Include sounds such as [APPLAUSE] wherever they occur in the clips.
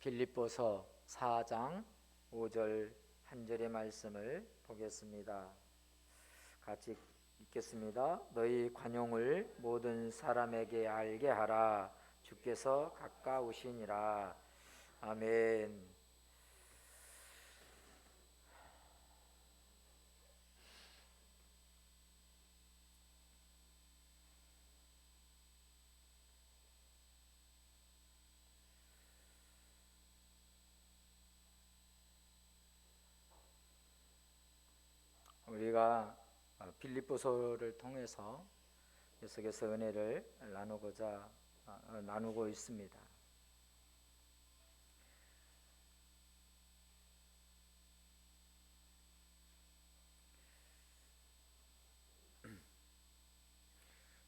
빌립보서 4장 5절 한 절의 말씀을 보겠습니다. 같이 읽겠습니다. 너희 관용을 모든 사람에게 알게 하라. 주께서 가까우시니라. 아멘. 우리가 어, 빌립보서를 통해서 계속해서 은혜를 나누고자 어, 어, 나누고 있습니다.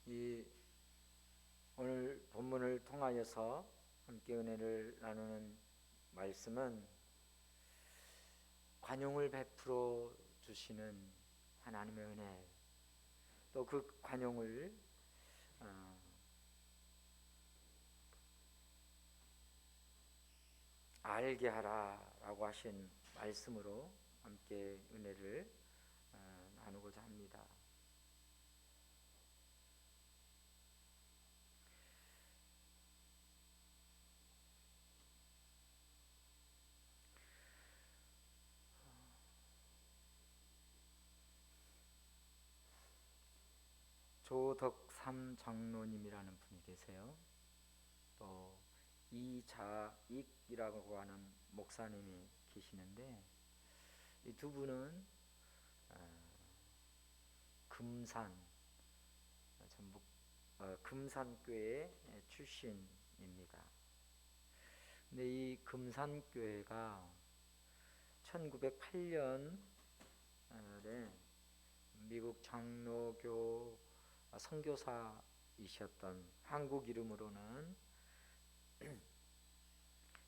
이 오늘 본문을 통하여서 함께 은혜를 나누는 말씀은 관용을 베풀어 주시는 하나님의 은혜 또 그 관용을 어, 알게 하라라고 하신 말씀으로 함께 은혜를 어, 나누고자 합니다. 조덕삼 장로님이라는 분이 계세요. 또 이자익이라고 하는 목사님이 계시는데 이 두 분은 어, 금산 전북 어, 금산교회 출신입니다. 근데 이 금산교회가 1908년에 미국 장로교 선교사이셨던 한국 이름으로는 [CLEARS THROAT]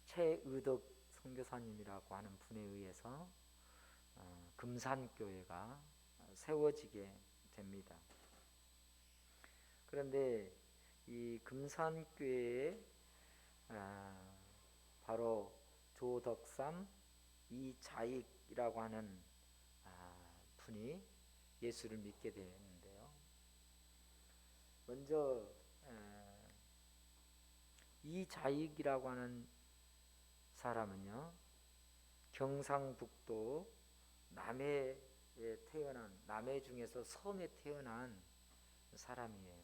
최의덕 선교사님이라고 하는 분에 의해서 어, 금산교회가 세워지게 됩니다. 그런데 이 금산교회에 아, 바로 조덕삼 이자익이라고 하는 아, 분이 예수를 믿게 되는데요. 먼저 이 자익이라고 하는 사람은요 경상북도 남해에 태어난 남해 중에서 섬에 태어난 사람이에요.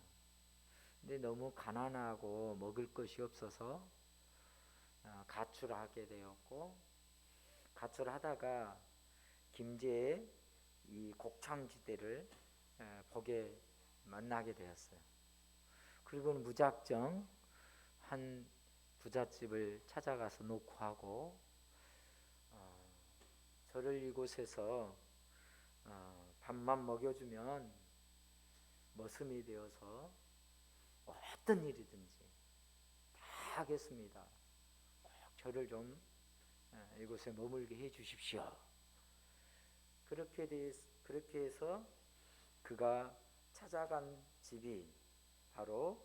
근데 너무 가난하고 먹을 것이 없어서 어, 가출하게 되었고 가출하다가 김제의 이 곡창지대를 보게 만나게 되었어요. 그리고는 무작정 한 부잣집을 찾아가서 녹화하고 어, 저를 이곳에서 어, 밥만 먹여주면 머슴이 되어서 어떤 일이든지 다 하겠습니다. 꼭 저를 좀 에, 이곳에 머물게 해 주십시오. 그렇게 돼 그렇게 해서 그가 찾아간 집이 바로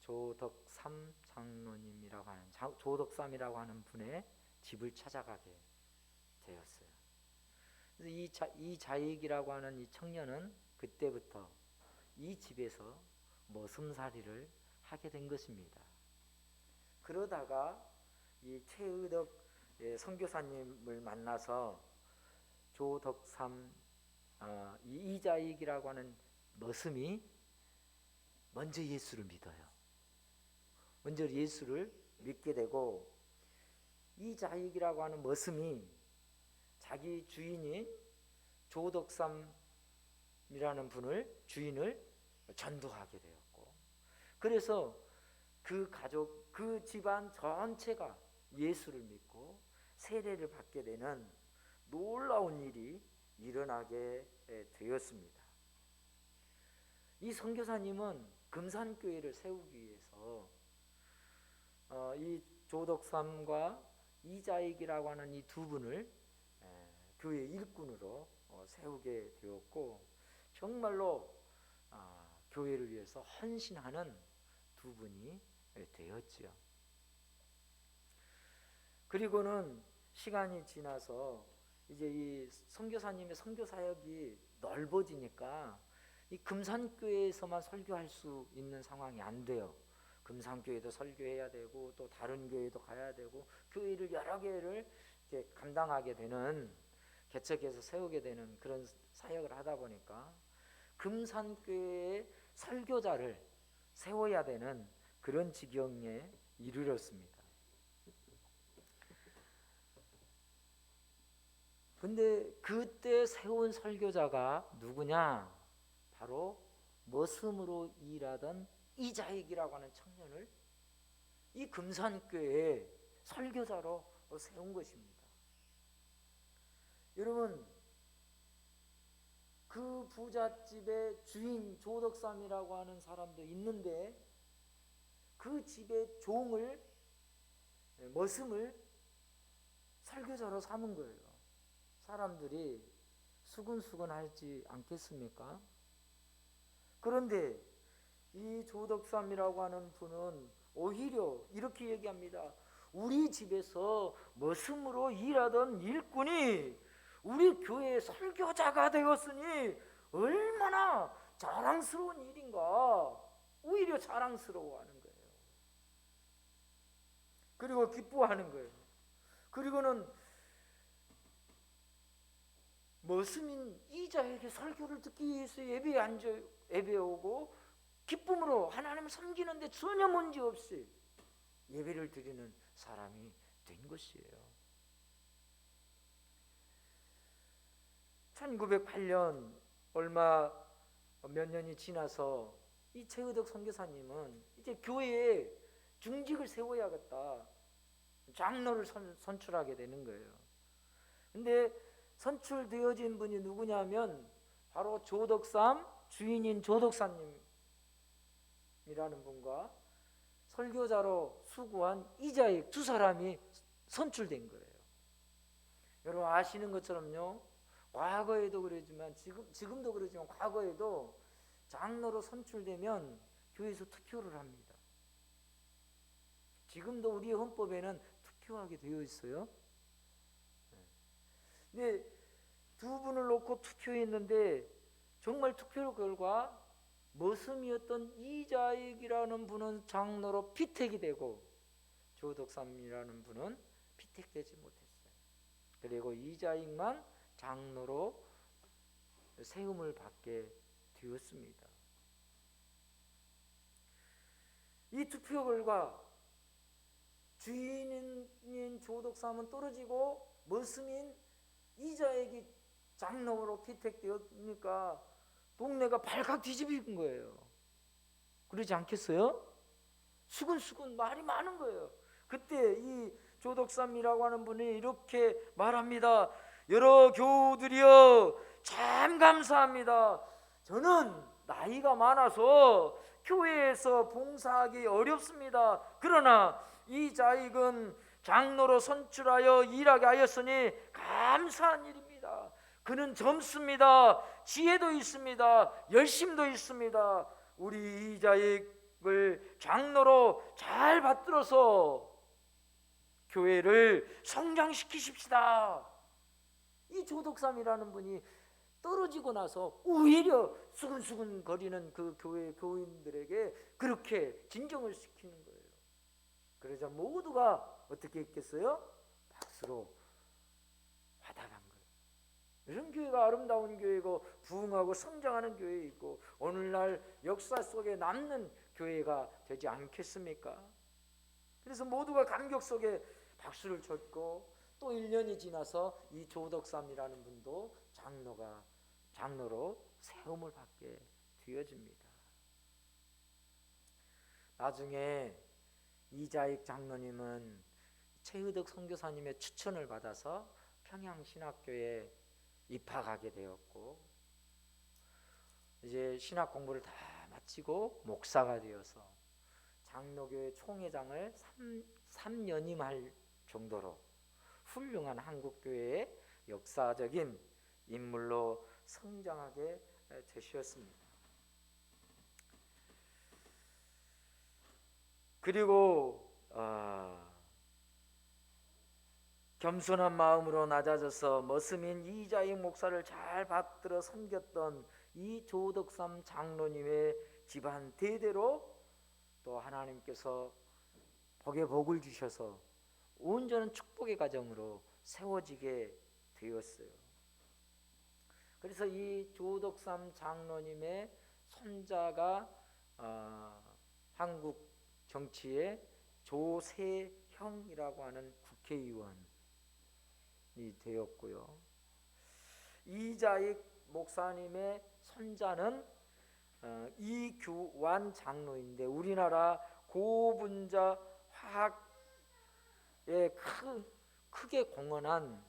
조덕삼 장로님이라고 하는 조덕삼이라고 하는 분의 집을 찾아가게 되었어요. 이, 자, 이 자익이라고 하는 이 청년은 그때부터 이 집에서 머슴살이를 하게 된 것입니다. 그러다가 이 최의덕 예, 선교사님을 만나서 조덕삼 어, 이 이자익이라고 하는 머슴이 먼저 예수를 믿어요. 먼저 예수를 믿게 되고 이 자익이라고 하는 머슴이 자기 주인인 조덕삼이라는 분을 주인을 전도하게 되었고 그래서 그 가족 그 집안 전체가 예수를 믿고 세례를 받게 되는 놀라운 일이 일어나게 되었습니다. 이 선교사님은 금산교회를 세우기 위해서 어, 이 조덕삼과 이자익이라고 하는 이 두 분을 에, 교회 일꾼으로 어, 세우게 되었고 정말로 아, 교회를 위해서 헌신하는 두 분이 되었지요. 그리고는 시간이 지나서 이제 이 선교사님의 선교 사역이 넓어지니까 이 금산교회에서만 설교할 수 있는 상황이 안 돼요. 금산교회도 설교해야 되고 또 다른 교회도 가야 되고 교회를 여러 개를 이렇게 감당하게 되는 개척해서 세우게 되는 그런 사역을 하다 보니까 금산교회의 설교자를 세워야 되는 그런 지경에 이르렀습니다. 근데 그때 세운 설교자가 누구냐? 바로 머슴으로 일하던 이자익이라고 하는 청년을 이 금산교회에 설교자로 세운 것입니다. 여러분 그 부잣집의 주인 조덕삼이라고 하는 사람도 있는데 그 집의 종을 머슴을 설교자로 삼은 거예요. 사람들이 수근수근하지 않겠습니까? 그런데 이 조덕삼이라고 하는 분은 오히려 이렇게 얘기합니다. 우리 집에서 머슴으로 일하던 일꾼이 우리 교회의 설교자가 되었으니 얼마나 자랑스러운 일인가. 오히려 자랑스러워하는 거예요. 그리고 기뻐하는 거예요. 그리고는 머슴인 이자에게 설교를 듣기 위해서 예배에 앉아 예배에 오고 기쁨으로 하나님을 섬기는데 전혀 문제 없이 예배를 드리는 사람이 된 것이에요. 1908년 얼마 몇 년이 지나서 이 최의덕 선교사님은 이제 교회에 중직을 세워야겠다. 장로를 선, 선출하게 되는 거예요. 근데 선출되어진 분이 누구냐면 바로 조덕삼 주인인 조덕사님이라는 분과 설교자로 수고한 이자익 두 사람이 선출된 거예요. 여러분 아시는 것처럼요. 과거에도 그러지만 지금 지금도 그러지만 과거에도 장로로 선출되면 교회에서 투표를 합니다. 지금도 우리의 헌법에는 투표하게 되어 있어요. 근데 두 분을 놓고 투표했는데 정말 투표 결과 머슴이었던 이자익이라는 분은 장로로 피택이 되고 조덕삼이라는 분은 피택되지 못했어요. 그리고 이자익만 장로로 세움을 받게 되었습니다. 이 투표 결과 주인인 조덕삼은 떨어지고 머슴인 이자에게 장로로 피택되었으니까 동네가 발칵 뒤집힌 거예요. 그러지 않겠어요? 수근수근 말이 많은 거예요. 그때 이 조덕삼이라고 하는 분이 이렇게 말합니다. 여러 교우들이여 참 감사합니다. 저는 나이가 많아서 교회에서 봉사하기 어렵습니다. 그러나 이 자익은 장로로 선출하여 일하게 하였으니 감사한 일입니다. 그는 젊습니다. 지혜도 있습니다. 열심도 있습니다. 우리 이 자익을 장로로 잘 받들어서 교회를 성장시키십시다. 이 조덕삼이라는 분이 떨어지고 나서 오히려 수근수근 거리는 그 교회 교인들에게 그렇게 진정을 시키는 거예요. 그러자 모두가 어떻게 했겠어요? 박수로 화답한 거예요. 이런 교회가 아름다운 교회고 부흥하고 성장하는 교회 있고 오늘날 역사 속에 남는 교회가 되지 않겠습니까? 그래서 모두가 감격 속에 박수를 쳤고 또 1년이 지나서 이 조덕삼이라는 분도 장로가 장로로 세움을 받게 되어집니다. 나중에 이자익 장로님은 최의덕 선교사님의 추천을 받아서 평양 신학교에 입학하게 되었고 이제 신학 공부를 다 마치고 목사가 되어서 장로교회 총회장을 3, 3년임할 정도로 훌륭한 한국교회의 역사적인 인물로 성장하게 되셨습니다. 그리고 어, 겸손한 마음으로 낮아져서 머스민 이자익 목사를 잘 받들어 섬겼던 이 조덕삼 장로님의 집안 대대로 또 하나님께서 복에 복을 주셔서 온전한 축복의 가정으로 세워지게 되었어요. 그래서 이 조덕삼 장로님의 손자가 어, 한국 정치의 조세형이라고 하는 국회의원이 되었고요. 이자익 목사님의 손자는 어, 이규완 장로인데 우리나라 고분자 화학에 크, 크게 공헌한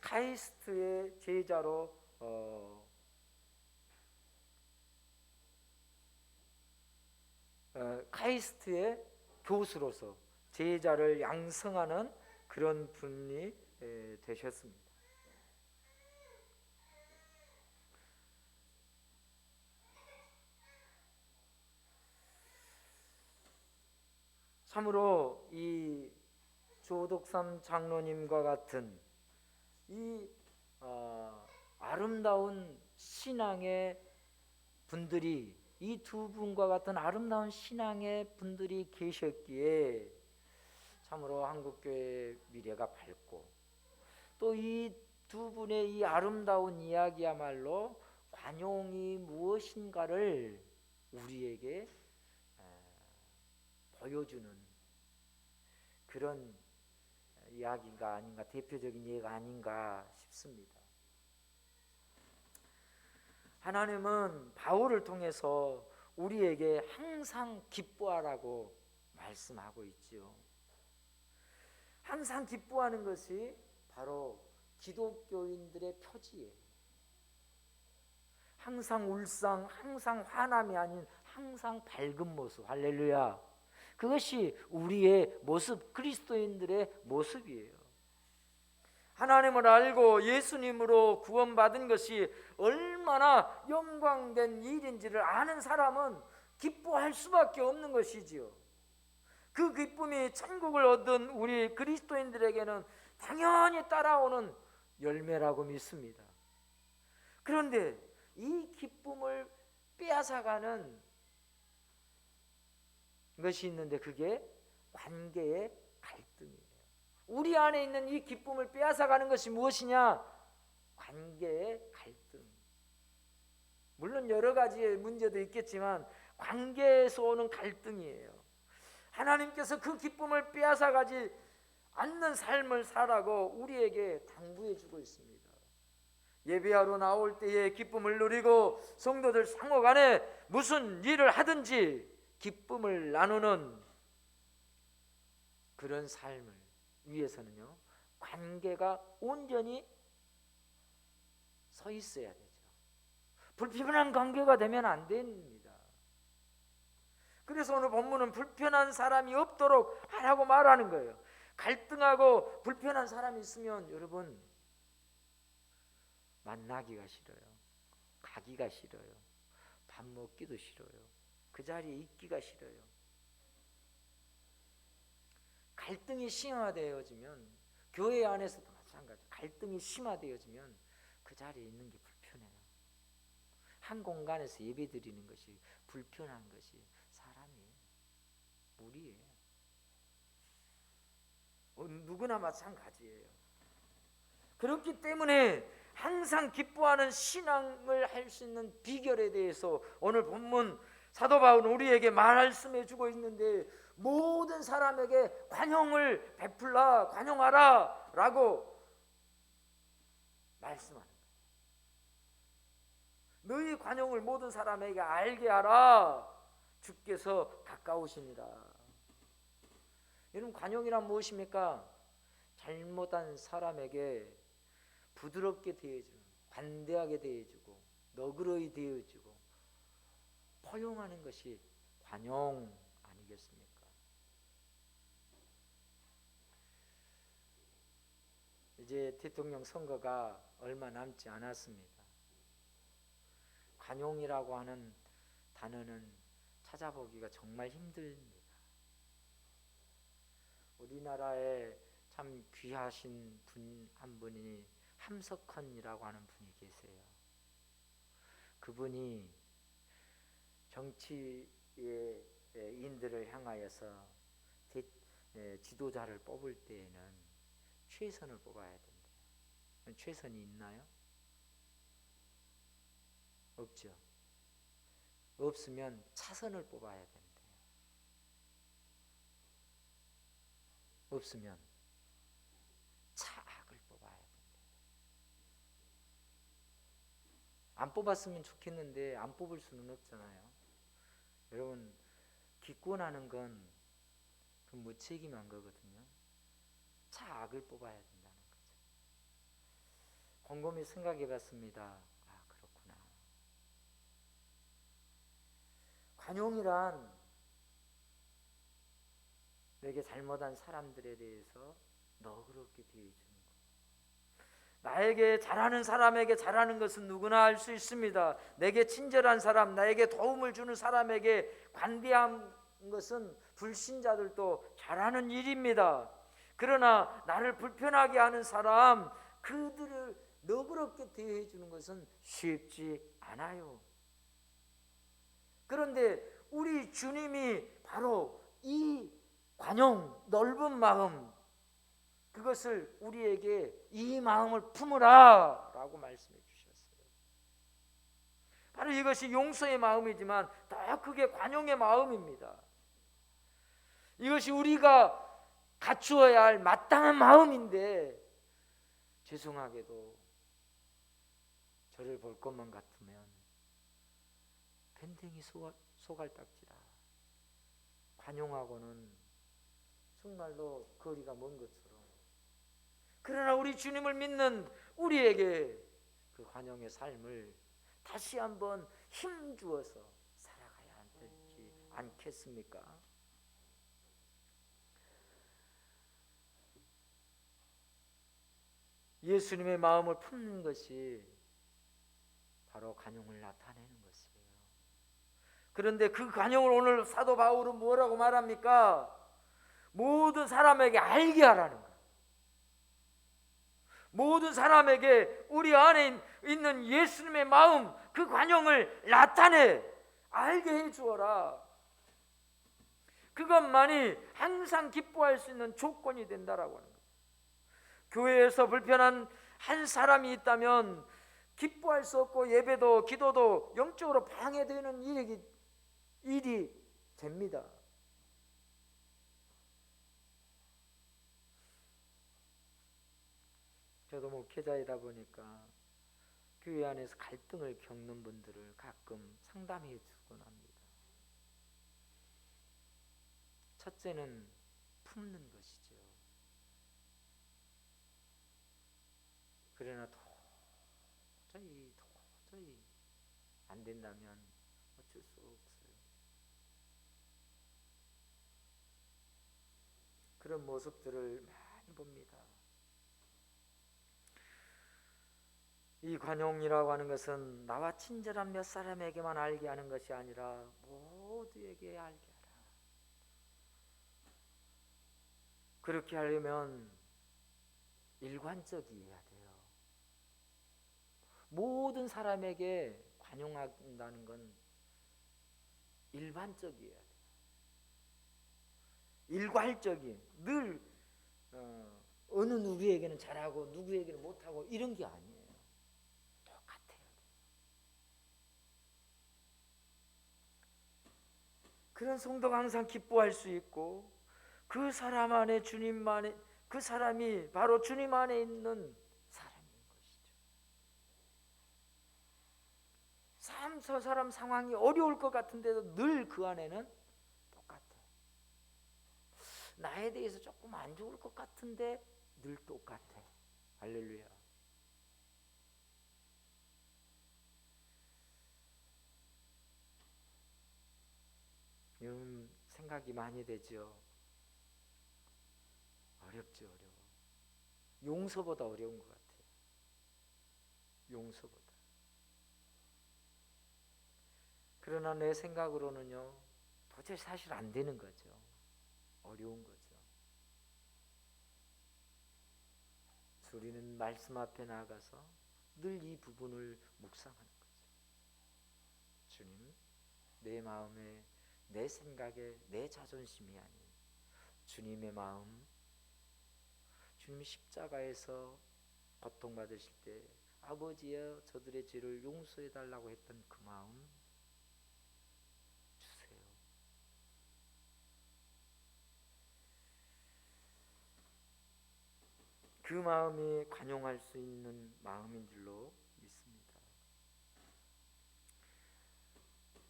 카이스트의 제자로 어, 어, 카이스트의 교수로서 제자를 양성하는 그런 분이 에, 되셨습니다. 참으로 이 조덕삼 장로님과 같은 이 어, 아름다운 신앙의 분들이 이 두 분과 같은 아름다운 신앙의 분들이 계셨기에 참으로 한국교회 미래가 밝고 또 이 두 분의 이 아름다운 이야기야말로 관용이 무엇인가를 우리에게 에, 보여주는 그런 이야기가 아닌가 대표적인 예가 아닌가 싶습니다. 하나님은 바울을 통해서 우리에게 항상 기뻐하라고 말씀하고 있지요. 항상 기뻐하는 것이 바로 기독교인들의 표지예요. 항상 울상, 항상 화남이 아닌 항상 밝은 모습. 할렐루야. 그것이 우리의 모습, 그리스도인들의 모습이에요. 하나님을 알고 예수님으로 구원받은 것이 얼마나 영광된 일인지를 아는 사람은 기뻐할 수밖에 없는 것이지요. 그 기쁨이 천국을 얻은 우리 그리스도인들에게는 당연히 따라오는 열매라고 믿습니다. 그런데 이 기쁨을 빼앗아가는 것이 있는데 그게 관계의 갈등이에요. 우리 안에 있는 이 기쁨을 빼앗아가는 것이 무엇이냐? 관계의 갈등. 물론 여러 가지의 문제도 있겠지만 관계에서 오는 갈등이에요. 하나님께서 그 기쁨을 빼앗아가지 않는 삶을 살라고 우리에게 당부해 주고 있습니다. 예배하러 나올 때에 기쁨을 누리고 성도들 상호 간에 무슨 일을 하든지 기쁨을 나누는 그런 삶을 위해서는요 관계가 온전히 서 있어야 되죠. 불편한 관계가 되면 안 됩니다. 그래서 오늘 본문은 불편한 사람이 없도록 하라고 말하는 거예요. 갈등하고 불편한 사람이 있으면 여러분 만나기가 싫어요. 가기가 싫어요. 밥 먹기도 싫어요. 그 자리에 있기가 싫어요. 갈등이 심화되어지면 교회 안에서도 마찬가지. 갈등이 심화되어지면 그 자리에 있는 게 불편해요. 한 공간에서 예배드리는 것이 불편한 것이 사람이에요. 무리예요. 어, 누구나 마찬가지예요. 그렇기 때문에 항상 기뻐하는 신앙을 할 수 있는 비결에 대해서 오늘 본문 사도 바울은 우리에게 말씀해 주고 있는데 모든 사람에게 관용을 베풀라 관용하라라고 거예요. 너희 관용을 모든 사람에게 알게 하라. 주께서 가까우시니라. 여러분 관용이란 무엇입니까? 잘못한 사람에게 부드럽게 대해주는, 관대하게 대해주고, 너그러이 대해주고, 포용하는 것이 관용 아니겠습니까? 이제 대통령 선거가 얼마 남지 않았습니다. 관용이라고 하는 단어는 찾아보기가 정말 힘듭니다. 우리나라에 참 귀하신 분 한 분이 함석헌이라고 하는 분이 계세요. 그분이 정치의 인들을 향하여서 대, 에, 지도자를 뽑을 때에는 최선을 뽑아야 된대요. 최선이 있나요? 없죠. 없으면 차선을 뽑아야 된대요. 없으면 차악을 뽑아야 된대요. 안 뽑았으면 좋겠는데 안 뽑을 수는 없잖아요. 여러분 기권하는 건 그 무책임한 거거든요. 차악을 뽑아야 된다는 거죠. 곰곰이 생각해 봤습니다. 아 그렇구나. 관용이란 내게 잘못한 사람들에 대해서 너그럽게 대해주는 것. 나에게 잘하는 사람에게 잘하는 것은 누구나 할 수 있습니다. 내게 친절한 사람, 나에게 도움을 주는 사람에게 관대한 것은 불신자들도 잘하는 일입니다. 그러나 나를 불편하게 하는 사람, 그들을 너그럽게 대해 주는 것은 쉽지 않아요. 그런데 우리 주님이 바로 이 관용, 넓은 마음, 그것을 우리에게 이 마음을 품으라 라고 말씀해 주셨어요. 바로 이것이 용서의 마음이지만 더 크게 관용의 마음입니다. 이것이 우리가 갖추어야 할 마땅한 마음인데 죄송하게도 저를 볼 것만 같으면 밴댕이 소갈딱지라 관용하고는 정말로 거리가 먼 것처럼 그러나 우리 주님을 믿는 우리에게 그 관용의 삶을 다시 한번 힘주어서 살아가야 되지 않겠습니까? 예수님의 마음을 품는 것이 바로 관용을 나타내는 것이에요. 그런데 그 관용을 오늘 사도 바울은 뭐라고 말합니까? 모든 사람에게 알게 하라는 거예요. 모든 사람에게 우리 안에 있는 예수님의 마음, 그 관용을 나타내 알게 해 주어라. 그것만이 항상 기뻐할 수 있는 조건이 된다라고 하는 거예요. 교회에서 불편한 한 사람이 있다면 기뻐할 수 없고 예배도 기도도 영적으로 방해되는 일이 일이 됩니다. 저도 목회자이다 보니까 교회 안에서 갈등을 겪는 분들을 가끔 상담해 주곤 합니다. 첫째는 품는 것이죠. 그러나 도저히 도저히 안 된다면 어쩔 수 없어요. 그런 모습들을 많이 봅니다. 이 관용이라고 하는 것은 나와 친절한 몇 사람에게만 알게 하는 것이 아니라 모두에게 알게 하라. 그렇게 하려면 일관적이어야 돼요. 모든 사람에게 관용한다는 건 일반적이어야 돼요. 일괄적인 늘 어, 어느 누구에게는 잘하고 누구에게는 못하고 이런 게 아니에요. 그런 성도가 항상 기뻐할 수 있고 그 사람 안에 주님만의 그 사람이 바로 주님 안에 있는 사람인 것이죠. 삶, 저 사람 상황이 어려울 것 같은데도 늘 그 안에는 똑같아. 나에 대해서 조금 안 좋을 것 같은데 늘 똑같아. 할렐루야. 이런 생각이 많이 되죠. 어렵죠, 어려워. 용서보다 어려운 것 같아요. 용서보다. 그러나 내 생각으로는요, 도저히 사실 안 되는 거죠. 어려운 거죠. 우리는 말씀 앞에 나가서 늘 이 부분을 묵상하는 거죠. 주님, 내 마음에, 내 생각에, 내 자존심이 아닌 주님의 마음, 주님 십자가에서 고통받으실 때 아버지여 저들의 죄를 용서해 달라고 했던 그 마음 주세요. 그 마음이 관용할 수 있는 마음인 줄로 믿습니다.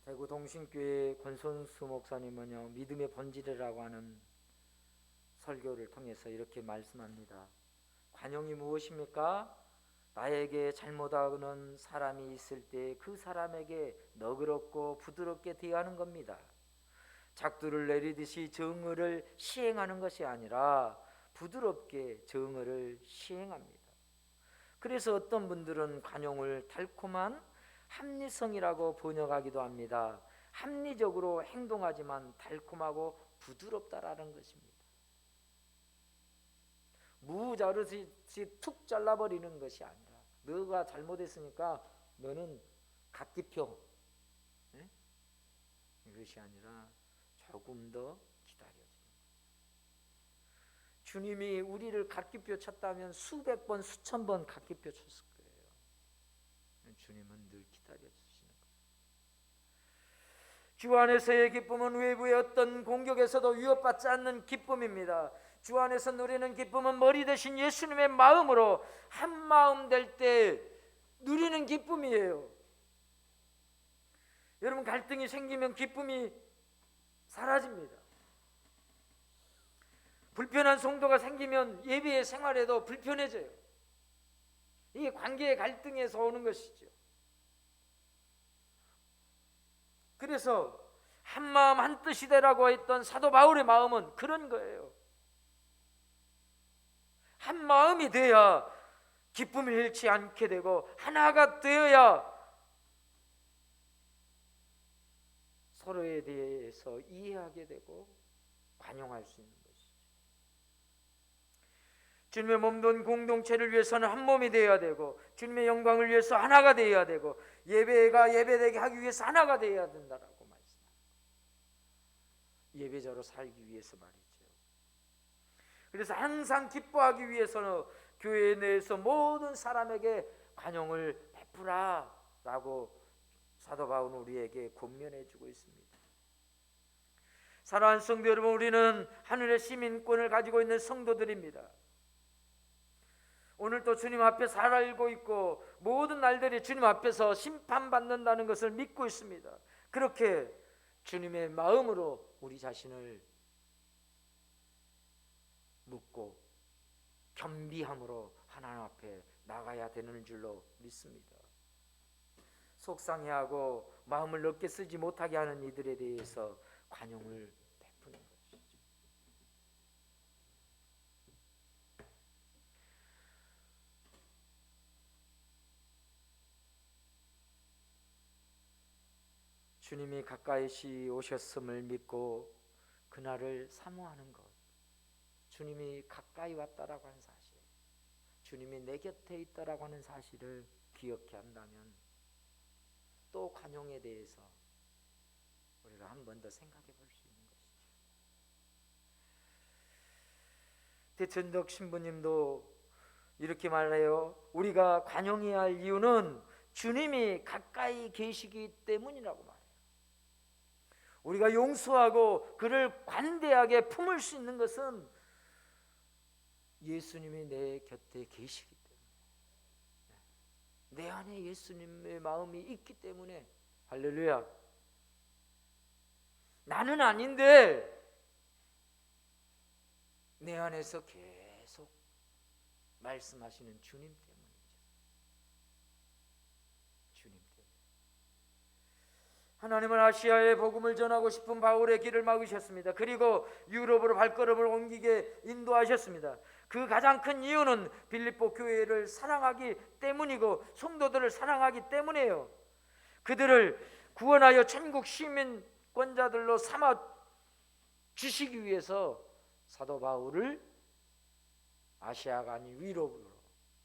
대구 동신교회 권선수 목사님은요 믿음의 본질이라고 하는 설교를 통해서 이렇게 말씀합니다. 관용이 무엇입니까? 나에게 잘못하는 사람이 있을 때 그 사람에게 너그럽고 부드럽게 대하는 겁니다. 작두를 내리듯이 정의를 시행하는 것이 아니라 부드럽게 정의를 시행합니다. 그래서 어떤 분들은 관용을 달콤한 합리성이라고 번역하기도 합니다. 합리적으로 행동하지만 달콤하고 부드럽다라는 것입니다. 무자르듯이 툭 잘라버리는 것이 아니라 너가 잘못했으니까 너는 각기표 예? 이것이 아니라 조금 더 기다려주는 주님이 우리를 각기표 쳤다면 수백 번 수천 번 각기표 쳤을 거예요 주님은 늘 기다려 주시는 거예요 주 안에서의 기쁨은 외부의 어떤 공격에서도 위협받지 않는 기쁨입니다 주 안에서 누리는 기쁨은 머리 대신 예수님의 마음으로 한 마음 될 때 누리는 기쁨이에요. 여러분 갈등이 생기면 기쁨이 사라집니다. 불편한 성도가 생기면 예배의 생활에도 불편해져요. 이게 관계의 갈등에서 오는 것이죠. 그래서 한 마음 한 뜻이 되라고 했던 사도 바울의 마음은 그런 거예요. 한 마음이 돼야 기쁨을 잃지 않게 되고 하나가 되어야 서로에 대해서 이해하게 되고 관용할 수 있는. 주님의 몸된 공동체를 위해서는 한 몸이 되어야 되고 주님의 영광을 위해서 하나가 되어야 되고 예배가 예배되게 하기 위해서 하나가 되어야 된다라고 말씀합니다. 예배자로 살기 위해서 말이죠. 그래서 항상 기뻐하기 위해서는 교회 내에서 모든 사람에게 관용을 베푸라라고 사도 바울은 우리에게 권면해 주고 있습니다. 사랑하는 성도 여러분, 우리는 하늘의 시민권을 가지고 있는 성도들입니다. 오늘 또 주님 앞에 살고 있고 모든 날들이 주님 앞에서 심판받는다는 것을 믿고 있습니다. 그렇게 주님의 마음으로 우리 자신을 묻고 겸비함으로 하나님 앞에 나가야 되는 줄로 믿습니다. 속상해하고 마음을 넓게 쓰지 못하게 하는 이들에 대해서 관용을 베푸는 것이죠. 주님이 가까이시 오셨음을 믿고 그날을 사모하는 것. 주님이 가까이 왔다라고 하는 사실, 주님이 내 곁에 있다라고 하는 사실을 기억해 한다면 또 관용에 대해서 우리가 한 번 더 생각해 볼 수 있는 것이죠. 대천덕 신부님도 이렇게 말해요. 우리가 관용해야 할 이유는 주님이 가까이 계시기 때문이라고. 우리가 용서하고 그를 관대하게 품을 수 있는 것은 예수님이 내 곁에 계시기 때문에 내 안에 예수님의 마음이 있기 때문에. 할렐루야. 나는 아닌데 내 안에서 계속 말씀하시는 주님 때문이죠 주님 때문에 하나님은 아시아에 복음을 전하고 싶은 바울의 길을 막으셨습니다 그리고 유럽으로 발걸음을 옮기게 인도하셨습니다 그 가장 큰 이유는 빌립보 교회를 사랑하기 때문이고 성도들을 사랑하기 때문이에요. 그들을 구원하여 천국 시민권자들로 삼아 주시기 위해서 사도 바울을 아시아가 아닌 위로로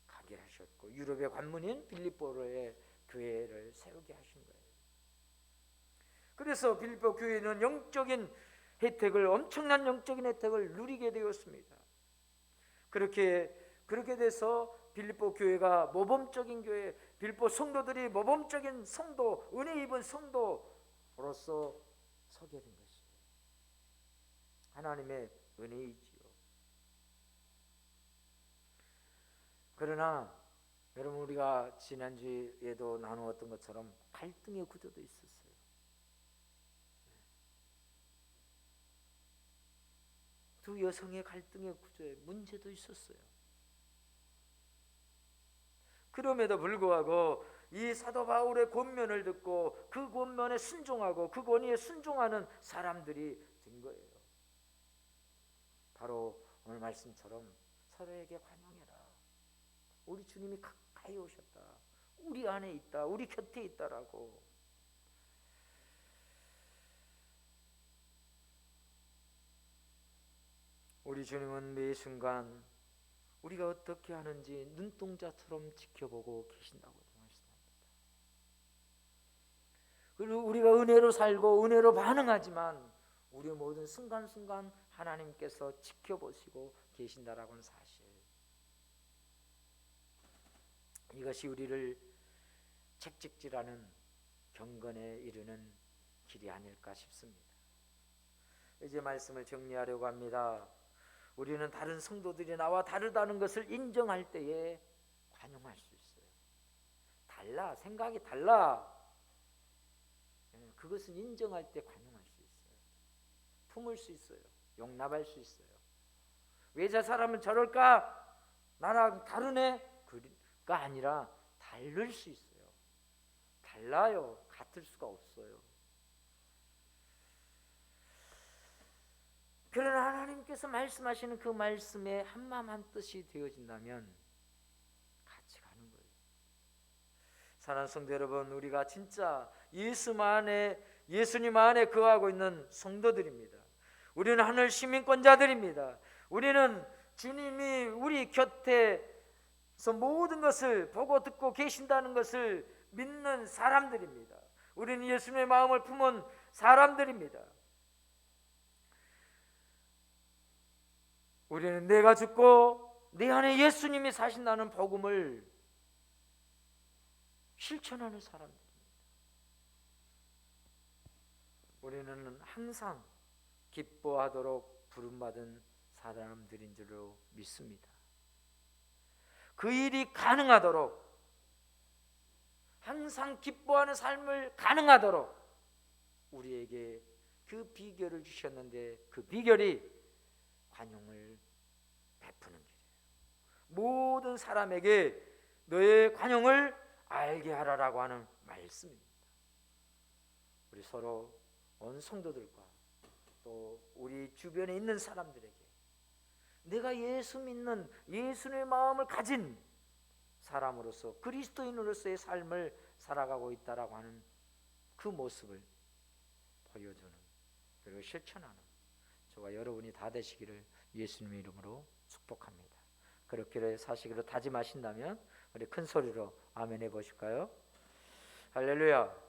가게 하셨고 유럽의 관문인 빌립보로의 교회를 세우게 거예요. 그래서 빌립보 교회는 영적인 혜택을 엄청난 영적인 혜택을 누리게 되었습니다. 그렇게 그렇게 돼서 빌립보 교회가 모범적인 교회, 빌립보 성도들이 모범적인 성도, 은혜 입은 성도로서 서게 된 것이에요. 하나님의 은혜이지요. 그러나 여러분 우리가 지난주에도 나누었던 것처럼 갈등의 구조도 있었어요. 두 여성의 갈등의 구조에 문제도 있었어요. 그럼에도 불구하고 이 사도 바울의 권면을 듣고 그 권면에 순종하고 그 권위에 순종하는 사람들이 된 거예요. 바로 오늘 말씀처럼 서로에게 관용해라. 우리 주님이 가까이 오셨다. 우리 안에 있다. 우리 곁에 있다라고. 주님은 매 순간 우리가 어떻게 하는지 눈동자처럼 지켜보고 계신다고 말씀합니다. 그리고 우리가 은혜로 살고 은혜로 반응하지만 우리 모든 순간순간 하나님께서 지켜보시고 계신다라고는 사실. 이것이 우리를 책찍질하는 경건에 이르는 길이 아닐까 싶습니다. 이제 말씀을 정리하려고 합니다. 우리는 다른 성도들이 나와 다르다는 것을 인정할 때에 관용할 수 있어요. 달라, 생각이 달라. 예, 그것은 인정할 때 관용할 수 있어요. 품을 수 있어요. 용납할 수 있어요. 왜 저 사람은 저럴까? 나랑 다르네? 그가 아니라 다를 수 있어요. 달라요. 같을 수가 없어요. 그러나 하나님께서 말씀하시는 그 말씀에 한마음 한뜻이 되어진다면 같이 가는 거예요. 사랑하는 성도 여러분, 우리가 진짜 예수 안에 예수님 안에 거하고 있는 성도들입니다. 우리는 하늘 시민권자들입니다. 우리는 주님이 우리 곁에서 모든 것을 보고 듣고 계신다는 것을 믿는 사람들입니다. 우리는 예수님의 마음을 품은 사람들입니다. 우리는 내가 죽고 내 안에 예수님이 사신다는 복음을 실천하는 사람들입니다. 우리는 항상 기뻐하도록 부름받은 사람들인 줄로 믿습니다. 그 일이 가능하도록 항상 기뻐하는 삶을 가능하도록 우리에게 그 비결을 주셨는데 그 비결이 관용을 베푸는 길이에요. 모든 사람에게 너의 관용을 알게 하라라고 하는 말씀입니다. 우리 서로 온 성도들과 또 우리 주변에 있는 사람들에게 내가 예수 믿는 예수의 마음을 가진 사람으로서 그리스도인으로서의 삶을 살아가고 있다라고 하는 그 모습을 보여주는 그리고 실천하는 저와 여러분이 다 되시기를 예수님의 이름으로 축복합니다. 그렇게 사시기로 다짐하신다면 우리 큰 소리로 아멘 해 보실까요? 할렐루야.